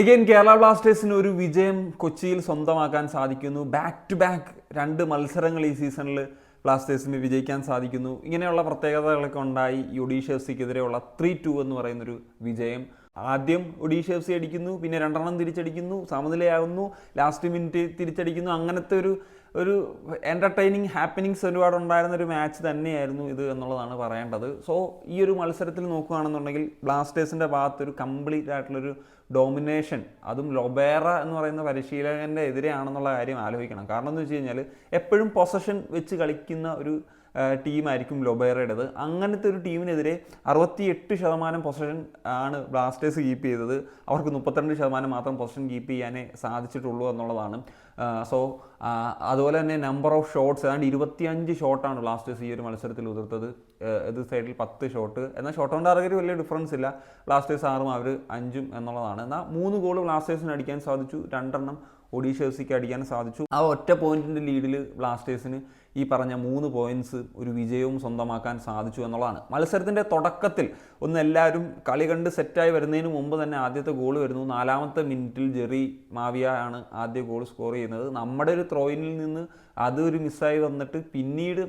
Again Kerala ബ്ലാസ്റ്റേഴ്സിന് ഒരു വിജയം കൊച്ചിയിൽ സ്വന്തമാക്കാൻ സാധിക്കുന്നു. ബാക്ക് ടു ബാക്ക് രണ്ട് മത്സരങ്ങൾ ഈ സീസണിൽ ബ്ലാസ്റ്റേഴ്സിന് വിജയിക്കാൻ സാധിക്കുന്നു. ഇങ്ങനെയുള്ള പ്രത്യേകതകളൊക്കെ ഉണ്ടായി ഒഡീഷ എഫ് സിക്കെതിരെയുള്ള ത്രീ ടു എന്ന് പറയുന്നൊരു വിജയം. ആദ്യം ഒഡീഷ എഫ് സി അടിക്കുന്നു പിന്നെ രണ്ടെണ്ണം തിരിച്ചടിക്കുന്നു സമനിലയാകുന്നു ലാസ്റ്റ് മിനിറ്റ് തിരിച്ചടിക്കുന്നു. അങ്ങനത്തെ ഒരു ഒരു എന്റർടൈനിങ് ഹാപ്പനിങ്സ് ഒരുപാട് ഉണ്ടായിരുന്ന ഒരു മാച്ച് തന്നെയായിരുന്നു ഇത് എന്നുള്ളതാണ് പറയേണ്ടത്. സോ ഈ ഒരു മത്സരത്തിൽ നോക്കുകയാണെന്നുണ്ടെങ്കിൽ ബ്ലാസ്റ്റേഴ്സിന്റെ ഭാഗത്ത് ഒരു കംപ്ലീറ്റ് ആയിട്ടുള്ളൊരു ഡോമിനേഷൻ അതും ലൊബേറ എന്ന് പറയുന്ന പരിശീലകന്റെ എതിരെയാണെന്നുള്ള കാര്യം ആലോചിക്കണം. കാരണം എന്ന് വെച്ച് കഴിഞ്ഞാൽ എപ്പോഴും പൊസഷൻ വെച്ച് കളിക്കുന്ന ഒരു ടീമായിരിക്കും ലൊബേറയുടേത്. അങ്ങനത്തെ ഒരു ടീമിനെതിരെ അറുപത്തി എട്ട് ശതമാനം പൊസിഷൻ ആണ് ബ്ലാസ്റ്റേഴ്സ് കീപ്പ് ചെയ്തത്. അവർക്ക് മുപ്പത്തിരണ്ട് ശതമാനം മാത്രം പൊസിഷൻ കീപ്പ് ചെയ്യാനേ സാധിച്ചിട്ടുള്ളൂ എന്നുള്ളതാണ്. സോ അതുപോലെ തന്നെ നമ്പർ ഓഫ് ഷോട്ട്സ് ഏതാണ്ട് ഇരുപത്തിയഞ്ച് ഷോട്ടാണ് ബ്ലാസ്റ്റേഴ്സ് ഈ ഒരു മത്സരത്തിൽ ഉതിർത്തത്. ഇത് സൈഡിൽ പത്ത് ഷോട്ട് എന്നാൽ ഷോട്ട് ഓൺ ടാർഗറ്റ് വലിയ ഡിഫറൻസ് ഇല്ല. ബ്ലാസ്റ്റേഴ്സ് ആറും അവർ അഞ്ചും എന്നുള്ളതാണ്. എന്നാൽ മൂന്ന് ഗോൾ ബ്ലാസ്റ്റേഴ്സിന് അടിക്കാൻ സാധിച്ചു. രണ്ടെണ്ണം ഒഡീഷ എഫ് സിക്ക് അടിക്കാൻ സാധിച്ചു. ആ ഒറ്റ പോയിന്റിന്റെ ലീഡിൽ ബ്ലാസ്റ്റേഴ്സിന് ഈ പറഞ്ഞ മൂന്ന് പോയിന്റ്സ് ഒരു വിജയവും സ്വന്തമാക്കാൻ സാധിച്ചു എന്നുള്ളതാണ്. മത്സരത്തിന്റെ തുടക്കത്തിൽ ഒന്ന് എല്ലാവരും കളി കണ്ട് സെറ്റായി വരുന്നതിന് മുമ്പ് തന്നെ ആദ്യത്തെ ഗോൾ വരുന്നു. നാലാമത്തെ മിനിറ്റിൽ ജെറി മാവിയ ആണ് ആദ്യ ഗോൾ സ്കോർ ചെയ്യുന്നത്. നമ്മുടെ ഒരു ത്രോയിനിൽ നിന്ന് അതൊരു മിസ്സായി വന്നിട്ട് പിന്നീട്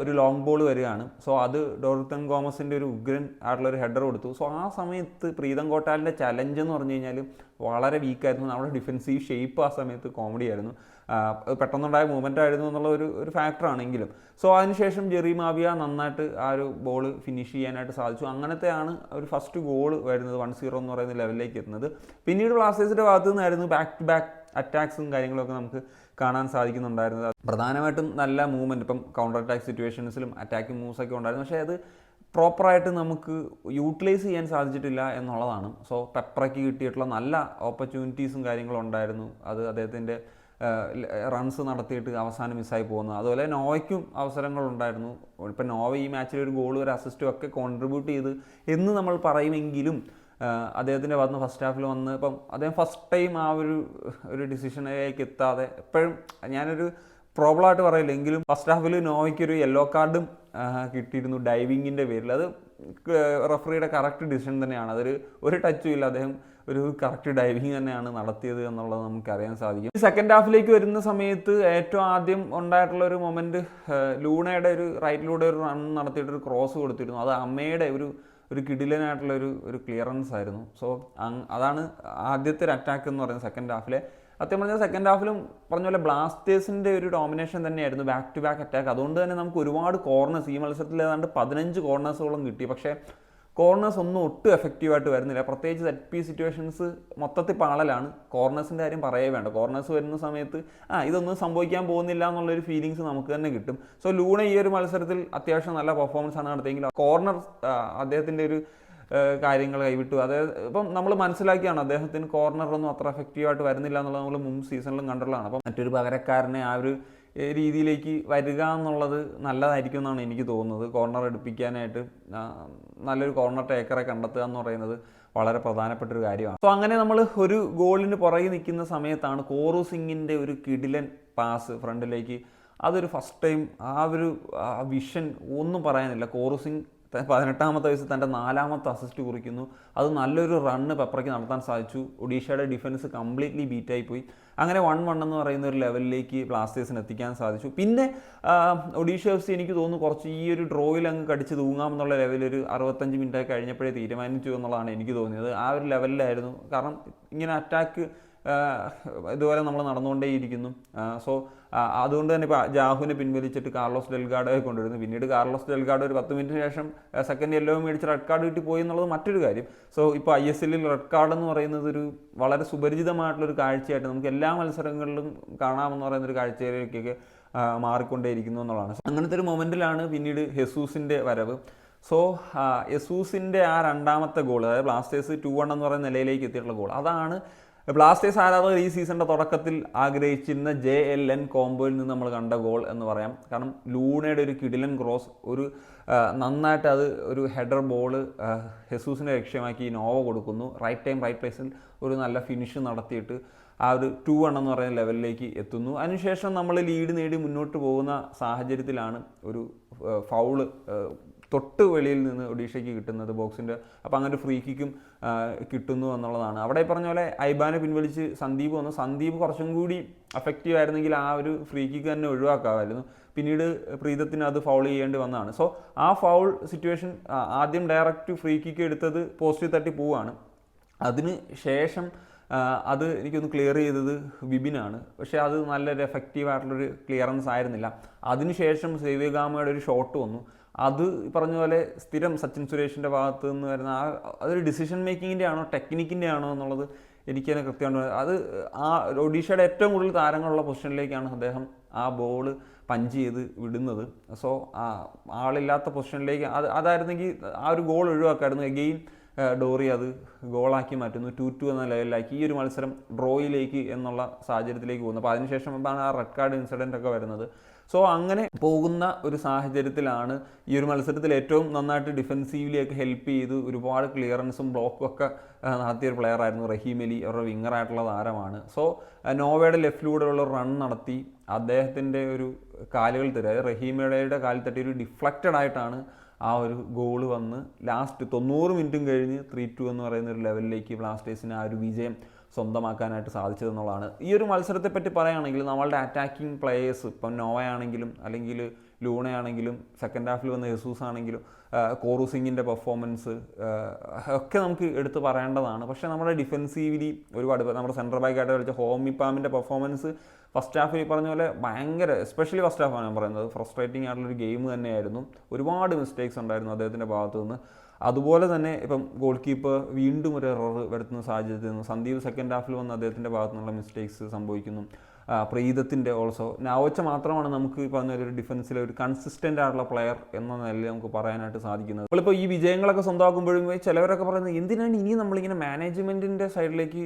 ഒരു ലോങ് ബോൾ വരികയാണ്. സോ അത് ഡോർത്തൻ ഗോമസിന്റെ ഒരു ഉഗ്രൻ ആയിട്ടുള്ള ഒരു ഹെഡർ കൊടുത്തു. സോ ആ സമയത്ത് പ്രീതം കോട്ടാലിന്റെ ചലഞ്ച് എന്ന് പറഞ്ഞു കഴിഞ്ഞാൽ വളരെ വീക്കായിരുന്നു നമ്മുടെ ഡിഫൻസീവ് ഷേപ്പ് ആ സമയത്ത് കോമഡി ആയിരുന്നു. പെട്ടെന്നുണ്ടായ മൂവ്മെന്റ് ആയിരുന്നു എന്നുള്ള ഒരു ഒരു ഫാക്ടറാണെങ്കിലും സോ അതിനുശേഷം ജെറി മാവിയ നന്നായിട്ട് ആ ഒരു ബോൾ ഫിനിഷ് ചെയ്യാനായിട്ട് സാധിച്ചു. അങ്ങനത്തെയാണ് ഒരു ഫസ്റ്റ് ഗോൾ വരുന്നത് വൺ സീറോ എന്ന് പറയുന്ന ലെവലിലേക്ക് എത്തുന്നത്. പിന്നീട് ബ്ലാസ്റ്റേഴ്സിന്റെ ഭാഗത്തു നിന്നായിരുന്നു ബാക്ക് ടു ബാക്ക് അറ്റാക്സും കാര്യങ്ങളൊക്കെ നമുക്ക് കാണാൻ സാധിക്കുന്നുണ്ടായിരുന്നത്. പ്രധാനമായിട്ടും നല്ല മൂവ്മെന്റ് ഇപ്പം കൗണ്ടർ അറ്റാക്ക് സിറ്റുവേഷൻസിലും അറ്റാക്കിംഗ് മൂവ്സ് ഒക്കെ ഉണ്ടായിരുന്നു. പക്ഷേ അത് പ്രോപ്പറായിട്ട് നമുക്ക് യൂട്ടിലൈസ് ചെയ്യാൻ സാധിച്ചിട്ടില്ല എന്നുള്ളതാണ്. സോ പെപ്രയ്ക്ക് കിട്ടിയിട്ടുള്ള നല്ല ഓപ്പർച്യൂണിറ്റീസും കാര്യങ്ങളും ഉണ്ടായിരുന്നു. അത് അദ്ദേഹത്തിന്റെ റൺസ് നടത്തിയിട്ട് അവസാനം മിസ്സായി പോകുന്നത്. അതുപോലെ നോവയ്ക്കും അവസരങ്ങളുണ്ടായിരുന്നു ഇപ്പം നോവ ഈ മാച്ചിൽ ഒരു ഗോൾ ഒരു അസിസ്റ്റും ഒക്കെ കോൺട്രിബ്യൂട്ട് ചെയ്ത് എന്ന് നമ്മൾ പറയുമെങ്കിലും അദ്ദേഹത്തിന്റെ വന്ന് ഫസ്റ്റ് ഹാഫിൽ വന്ന് ഇപ്പം അദ്ദേഹം ഫസ്റ്റ് ടൈം ആ ഒരു ഒരു ഡിസിഷനിലേക്ക് എത്താതെ എപ്പോഴും ഞാനൊരു പ്രോബ്ലമായിട്ട് പറയില്ല. എങ്കിലും ഫസ്റ്റ് ഹാഫിൽ നോവയ്ക്കൊരു യെല്ലോ കാർഡും കിട്ടിയിരുന്നു ഡൈവിങ്ങിന്റെ പേരിൽ. അത് റഫറിയുടെ കറക്റ്റ് ഡിസിഷൻ തന്നെയാണ്. അതൊരു ഒരു ടച്ചും ഇല്ല. അദ്ദേഹം ഒരു കറക്റ്റ് ഡൈവിങ് തന്നെയാണ് നടത്തിയത് എന്നുള്ളത് നമുക്ക് അറിയാൻ സാധിക്കും. സെക്കൻഡ് ഹാഫിലേക്ക് വരുന്ന സമയത്ത് ഏറ്റവും ആദ്യം ഉണ്ടായിട്ടുള്ള ഒരു മൊമെന്റ് ലൂണയുടെ ഒരു റൈറ്റിലൂടെ ഒരു റൺ നടത്തിയിട്ട് ഒരു ക്രോസ് കൊടുത്തിരുന്നു. അത് അമ്മയുടെ ഒരു ഒരു കിടിലനായിട്ടുള്ള ഒരു ഒരു ക്ലിയറൻസ് ആയിരുന്നു സോ അതാണ് ആദ്യത്തെ ഒരു അറ്റാക്ക് എന്ന് പറയുന്നത് സെക്കൻഡ് ഹാഫിലെ സത്യം പറഞ്ഞാൽ സെക്കൻഡ് ഹാഫിലും പറഞ്ഞ പോലെ ബ്ലാസ്റ്റേഴ്സിന്റെ ഒരു ഡോമിനേഷൻ തന്നെയായിരുന്നു ബാക്ക് ടു ബാക്ക് അറ്റാക്ക് അതുകൊണ്ട് തന്നെ നമുക്ക് ഒരുപാട് കോർണേഴ്സ് ഈ മത്സരത്തിൽ ഏതാണ്ട് പതിനഞ്ച് കോർണേഴ്സുകളും കിട്ടി. പക്ഷേ കോർണേഴ്സ് ഒന്നും ഒട്ടും എഫക്റ്റീവായിട്ട് വരുന്നില്ല. പ്രത്യേകിച്ച് സെറ്റ് പി സിറ്റുവേഷൻസ് മൊത്തത്തിൽ പാളലാണ്. കോർണേഴ്സിന്റെ കാര്യം പറയേ വേണ്ട. കോർണേഴ്സ് വരുന്ന സമയത്ത് ആ ഇതൊന്നും സംഭവിക്കാൻ പോകുന്നില്ല എന്നുള്ളൊരു ഫീലിങ്സ് നമുക്ക് തന്നെ കിട്ടും. സോ ലൂണ ഈ ഒരു മത്സരത്തിൽ അത്യാവശ്യം നല്ല പെർഫോമൻസ് ആണ് നടത്തിയെങ്കിൽ കോർണർ അദ്ദേഹത്തിന്റെ ഒരു കാര്യങ്ങൾ കൈവിട്ടു. അതായത് ഇപ്പം നമ്മൾ മനസ്സിലാക്കിയാണ് അദ്ദേഹത്തിന് കോർണറൊന്നും അത്ര എഫക്റ്റീവായിട്ട് വരുന്നില്ല എന്നുള്ളത് നമ്മൾ മുൻ സീസണിലും കണ്ടുള്ളതാണ് അപ്പം മറ്റൊരു പകരക്കാരനെ ആ ഒരു രീതിയിലേക്ക് വരിക എന്നുള്ളത് നല്ലതായിരിക്കും എന്നാണ് എനിക്ക് തോന്നുന്നത്. കോർണർ എടുപ്പിക്കാനായിട്ട് നല്ലൊരു കോർണർ ടേക്കറെ കണ്ടെത്തുക എന്ന് പറയുന്നത് വളരെ പ്രധാനപ്പെട്ട ഒരു കാര്യമാണ്. അപ്പോൾ അങ്ങനെ നമ്മൾ ഒരു ഗോളിന് പുറകെ നിൽക്കുന്ന സമയത്താണ് കോറു സിംഗിന്റെ ഒരു കിടിലൻ പാസ് ഫ്രണ്ടിലേക്ക് അതൊരു ഫസ്റ്റ് ടൈം ആ ഒരു വിഷൻ ഒന്നും പറയാനില്ല. കോറു സിംഗ് പതിനെട്ടാമത്തെ വയസ്സിൽ തന്റെ നാലാമത്തെ അസിസ്റ്റ് കുറിക്കുന്നു. അത് നല്ലൊരു റണ്ണ് പെപ്പറയ്ക്ക് നടത്താൻ സാധിച്ചു. ഒഡീഷയുടെ ഡിഫൻസ് കംപ്ലീറ്റ്ലി ബീറ്റായി പോയി. അങ്ങനെ വൺ വൺ എന്ന് പറയുന്ന ഒരു ലെവലിലേക്ക് ബ്ലാസ്റ്റേഴ്സിന് എത്തിക്കാൻ സാധിച്ചു. പിന്നെ ഒഡീഷ എഫ് സി എനിക്ക് തോന്നുന്നു കുറച്ച് ഈ ഒരു ഡ്രോയിൽ അങ്ങ് കടിച്ച് തൂങ്ങാമെന്നുള്ള ലെവലിൽ ഒരു അറുപത്തഞ്ച് മിനിറ്റ് കഴിഞ്ഞപ്പോഴേ തീരുമാനിച്ചു എന്നുള്ളതാണ് എനിക്ക് തോന്നിയത്. ആ ഒരു ലെവലിലായിരുന്നു കാരണം ഇങ്ങനെ അറ്റാക്ക് ഇതുപോലെ നമ്മൾ നടന്നുകൊണ്ടേയിരിക്കുന്നു. സോ അതുകൊണ്ട് തന്നെ ഇപ്പോൾ ജാഹുവിനെ പിൻവലിച്ചിട്ട് കാർലോസ് ഡെൽഗാഡോയെ കൊണ്ടുവരുന്നു. പിന്നീട് കാർലോസ് ഡെൽഗാഡോ ഒരു പത്ത് മിനിറ്റിന് ശേഷം സെക്കൻഡ് യെല്ലോ മേടിച്ച് റെഡ് കാർഡ് കിട്ടി പോയി എന്നുള്ളത് മറ്റൊരു കാര്യം. സോ ഇപ്പോൾ ഐ എസ് എല്ലിൽ റെഡ് കാർഡ് എന്ന് പറയുന്നത് ഒരു വളരെ സുപരിചിതമായിട്ടുള്ളൊരു കാഴ്ചയായിട്ട് നമുക്ക് എല്ലാ മത്സരങ്ങളിലും കാണാമെന്ന് പറയുന്ന ഒരു കാഴ്ചയിലേക്കൊക്കെ മാറിക്കൊണ്ടേയിരിക്കുന്നു എന്നുള്ളതാണ്. അങ്ങനത്തെ ഒരു മൊമെന്റിലാണ് പിന്നീട് ഹെസൂസിന്റെ വരവ്. സോ യെസൂസിന്റെ ആ രണ്ടാമത്തെ ഗോൾ അതായത് ബ്ലാസ്റ്റേഴ്സ് ടു വൺ എന്ന് പറയുന്ന നിലയിലേക്ക് എത്തിയിട്ടുള്ള ഗോൾ അതാണ് ബ്ലാസ്റ്റേഴ്സ് ആരാധകർ ഈ സീസണിന്റെ തുടക്കത്തിൽ ആഗ്രഹിച്ചിരുന്ന ജെ എൽ എൻ കോംബോയിൽ നിന്ന് നമ്മൾ കണ്ട ഗോൾ എന്ന് പറയാം. കാരണം ലൂണയുടെ ഒരു കിടിലൻ ക്രോസ് ഒരു നന്നായിട്ട് അത് ഒരു ഹെഡർ ബോൾ ഹെസൂസിനെ ലക്ഷ്യമാക്കി നോവ കൊടുക്കുന്നു. റൈറ്റ് ടൈം റൈറ്റ് പ്ലേസിൽ ഒരു നല്ല ഫിനിഷ് നടത്തിയിട്ട് ആ ഒരു ടു വൺ എന്ന് പറയുന്ന ലെവലിലേക്ക് എത്തുന്നു. അതിനുശേഷം നമ്മൾ ലീഡ് നേടി മുന്നോട്ട് പോകുന്ന സാഹചര്യത്തിലാണ് ഒരു ഫൗൾ തൊട്ട് വെളിയിൽ നിന്ന് ഒഡീഷയ്ക്ക് കിട്ടുന്നത് ബോക്സിന്റെ അപ്പോൾ അങ്ങനെ ഫ്രീ കിക്കും കിട്ടുന്നു എന്നുള്ളതാണ്. അവിടെ പറഞ്ഞ പോലെ ഐബാനെ പിൻവലിച്ച് സന്ദീപ് വന്നു. സന്ദീപ് കുറച്ചും കൂടി അഫക്റ്റീവ് ആയിരുന്നെങ്കിൽ ആ ഒരു ഫ്രീ കിക്ക് തന്നെ ഒഴിവാക്കാമായിരുന്നു. പിന്നീട് പ്രീതത്തിന് അത് ഫൗൾ ചെയ്യേണ്ടി വന്നതാണ്. സോ ആ ഫൗൾ സിറ്റുവേഷൻ ആദ്യം ഡയറക്റ്റ് ഫ്രീ കിക്ക് എടുത്തത് പോസ്റ്റിൽ തട്ടി പോവുകയാണ്. അതിന് ശേഷം അത് എനിക്കൊന്ന് ക്ലിയർ ചെയ്തത് വിപിനാണ്. പക്ഷേ അത് നല്ലൊരു എഫക്റ്റീവ് ആയിട്ടുള്ളൊരു ക്ലിയറൻസ് ആയിരുന്നില്ല. അതിനുശേഷം സേവ്യഗാമയുടെ ഒരു ഷോട്ട് വന്നു. അത് പറഞ്ഞ പോലെ സ്ഥിരം സച്ചിൻ സുരേഷിന്റെ ഭാഗത്ത് നിന്ന് വരുന്ന ആ അതൊരു ഡിസിഷൻ മേക്കിങ്ങിന്റെ ആണോ ടെക്നിക്കിന്റെ ആണോ എന്നുള്ളത് എനിക്ക് തന്നെ കൃത്യമായിട്ട് അത് ആ ഒഡീഷയുടെ ഏറ്റവും കൂടുതൽ താരങ്ങളുള്ള പൊസിഷനിലേക്കാണ് അദ്ദേഹം ആ ബോൾ പഞ്ച് ചെയ്ത് വിടുന്നത്. സോ ആ ആളില്ലാത്ത പൊസിഷനിലേക്ക് അത് അതായിരുന്നെങ്കിൽ ആ ഒരു ഗോൾ ഒഴിവാക്കായിരുന്നു. എഗെയിൻ ഡോറി അത് ഗോളാക്കി മാറ്റുന്നു. ടു ടു എന്ന ലെവലിലാക്കി. ഈ ഒരു മത്സരം ഡ്രോയിലേക്ക് എന്നുള്ള സാഹചര്യത്തിലേക്ക് പോകുന്നു. അപ്പോൾ അതിനുശേഷം എന്താണ് ആ റെഡ് കാർഡ് ഇൻസിഡന്റ് ഒക്കെ വരുന്നത്. സോ അങ്ങനെ പോകുന്ന ഒരു സാഹചര്യത്തിലാണ് ഈ ഒരു മത്സരത്തിൽ ഏറ്റവും നന്നായിട്ട് ഡിഫെൻസീവ്ലി ഒക്കെ ഹെൽപ്പ് ചെയ്ത് ഒരുപാട് ക്ലിയറൻസും ബ്ലോക്കും ഒക്കെ നടത്തിയ ഒരു പ്ലെയർ ആയിരുന്നു റഹീം അലി. അവരുടെ വിങ്ങറായിട്ടുള്ള താരമാണ്. സോ നോവയുടെ ലെഫ്റ്റിലൂടെയുള്ള റൺ നടത്തി അദ്ദേഹത്തിന്റെ ഒരു കാലുകൾ തരും അതായത് റഹീമയുടെ കാലിൽ തട്ടി ഒരു ഡിഫ്ലക്റ്റഡ് ആയിട്ടാണ് ആ ഒരു ഗോൾ വന്ന് ലാസ്റ്റ് തൊണ്ണൂറ് മിനിറ്റും കഴിഞ്ഞ് ത്രീ ടു എന്ന് പറയുന്ന ഒരു ലെവലിലേക്ക് ബ്ലാസ്റ്റേഴ്സിന് ആ ഒരു വിജയം സ്വന്തമാക്കാനായിട്ട് സാധിച്ചതെന്നുള്ളതാണ്. ഈ ഒരു മത്സരത്തെപ്പറ്റി പറയുകയാണെങ്കിൽ നമ്മളുടെ അറ്റാക്കിംഗ് പ്ലേയേഴ്സ് ഇപ്പം നോവയാണെങ്കിലും അല്ലെങ്കിൽ ലൂണയാണെങ്കിലും സെക്കൻഡ് ഹാഫിൽ വന്ന യെസൂസ് ആണെങ്കിലും കോറു പെർഫോമൻസ് ഒക്കെ നമുക്ക് എടുത്ത് പറയേണ്ടതാണ്. പക്ഷേ നമ്മുടെ ഡിഫെൻസീവിലി ഒരുപാട് നമ്മുടെ സെൻട്രൽ ബാക്കായിട്ട് കളിച്ച ഹോമി പാമിന്റെ പെർഫോമൻസ് ഫസ്റ്റ് ഹാഫിൽ ഈ പറഞ്ഞ പോലെ ഭയങ്കര എസ്പെഷ്യലി ഫസ്റ്റ് ഹാഫാണ് ഞാൻ പറയുന്നത്. ഫ്രസ്ട്രേറ്റിംഗ് ആയിട്ടുള്ളൊരു ഗെയിം തന്നെയായിരുന്നു. ഒരുപാട് മിസ്റ്റേക്സ് ഉണ്ടായിരുന്നു അദ്ദേഹത്തിന്റെ ഭാഗത്തു നിന്ന് അതുപോലെ തന്നെ ഇപ്പം ഗോൾ കീപ്പർ വീണ്ടും ഒരു എറർ വരുത്തുന്ന സാഹചര്യത്തിൽ നിന്ന് സന്ദീപ് സെക്കൻഡ് ഹാഫിൽ വന്ന് അദ്ദേഹത്തിന്റെ ഭാഗത്തു നിന്നുള്ള മിസ്റ്റേക്സ് സംഭവിക്കുന്നു. പ്രീതത്തിന്റെ ഓൾസോ നാവോച്ച മാത്രമാണ് നമുക്ക് ഈ പറഞ്ഞ ഒരു ഡിഫൻസിലെ ഒരു കൺസിസ്റ്റന്റ് ആയിട്ടുള്ള പ്ലെയർ എന്ന നിലയിൽ നമുക്ക് പറയാനായിട്ട് സാധിക്കുന്നത്. നമ്മളിപ്പോൾ ഈ വിജയങ്ങളൊക്കെ സ്വന്തമാക്കുമ്പോഴും ചിലവരൊക്കെ പറയുന്നത് എന്തിനാണ് ഇനി നമ്മളിങ്ങനെ മാനേജ്മെന്റിന്റെ സൈഡിലേക്ക്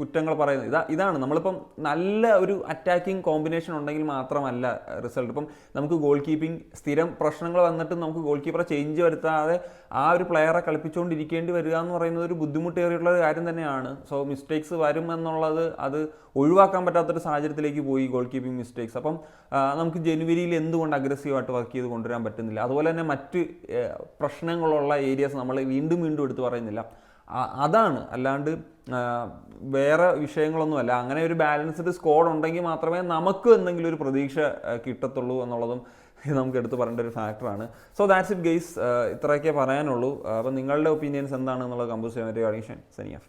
കുറ്റങ്ങൾ പറയുന്നത്? ഇതാ ഇതാണ്. നമ്മളിപ്പം നല്ല ഒരു അറ്റാക്കിംഗ് കോമ്പിനേഷൻ ഉണ്ടെങ്കിൽ മാത്രമല്ല റിസൾട്ട് ഇപ്പം നമുക്ക് ഗോൾ കീപ്പിംഗ് സ്ഥിരം പ്രശ്നങ്ങൾ വന്നിട്ടും നമുക്ക് ഗോൾ കീപ്പറെ ചേഞ്ച് വരുത്താതെ ആ ഒരു പ്ലെയറെ കളിപ്പിച്ചുകൊണ്ടിരിക്കേണ്ടി വരിക എന്ന് പറയുന്നത് ഒരു ബുദ്ധിമുട്ടേറിയുള്ള കാര്യം തന്നെയാണ്. സോ മിസ്റ്റേക്സ് വരും എന്നുള്ളത് അത് ഒഴിവാക്കാൻ പറ്റാത്തൊരു സാഹചര്യത്തിലേക്ക് പോയി ഗോൾ കീപ്പിംഗ് മിസ്റ്റേക്സ് അപ്പം നമുക്ക് ജനുവരിയിൽ എന്തുകൊണ്ട് അഗ്രസീവായിട്ട് വർക്ക് ചെയ്ത് കൊണ്ടുവരാൻ പറ്റുന്നില്ല? അതുപോലെ തന്നെ മറ്റ് പ്രശ്നങ്ങളുള്ള ഏരിയാസ് നമ്മൾ വീണ്ടും വീണ്ടും എടുത്തു പറയുന്നില്ല. അതാണ്. അല്ലാണ്ട് വേറെ വിഷയങ്ങളൊന്നുമല്ല അങ്ങനെ ഒരു ബാലൻസ്ഡ് സ്കോഡ് ഉണ്ടെങ്കിൽ മാത്രമേ നമുക്ക് എന്തെങ്കിലും ഒരു പ്രതീക്ഷ കിട്ടത്തുള്ളൂ എന്നുള്ളതും നമുക്ക് എടുത്തു പറയേണ്ട ഒരു ഫാക്ടറാണ് സോ ദാറ്റ്സ് ഇറ്റ് ഗെയ്സ് ഇത്രയൊക്കെ പറയാനുള്ളൂ. അപ്പം നിങ്ങളുടെ ഒപ്പീനിയൻസ് എന്താണെന്നുള്ളത് കമ്പോസ് ചെയ്യാൻ പറ്റിയ സനിയാഫ്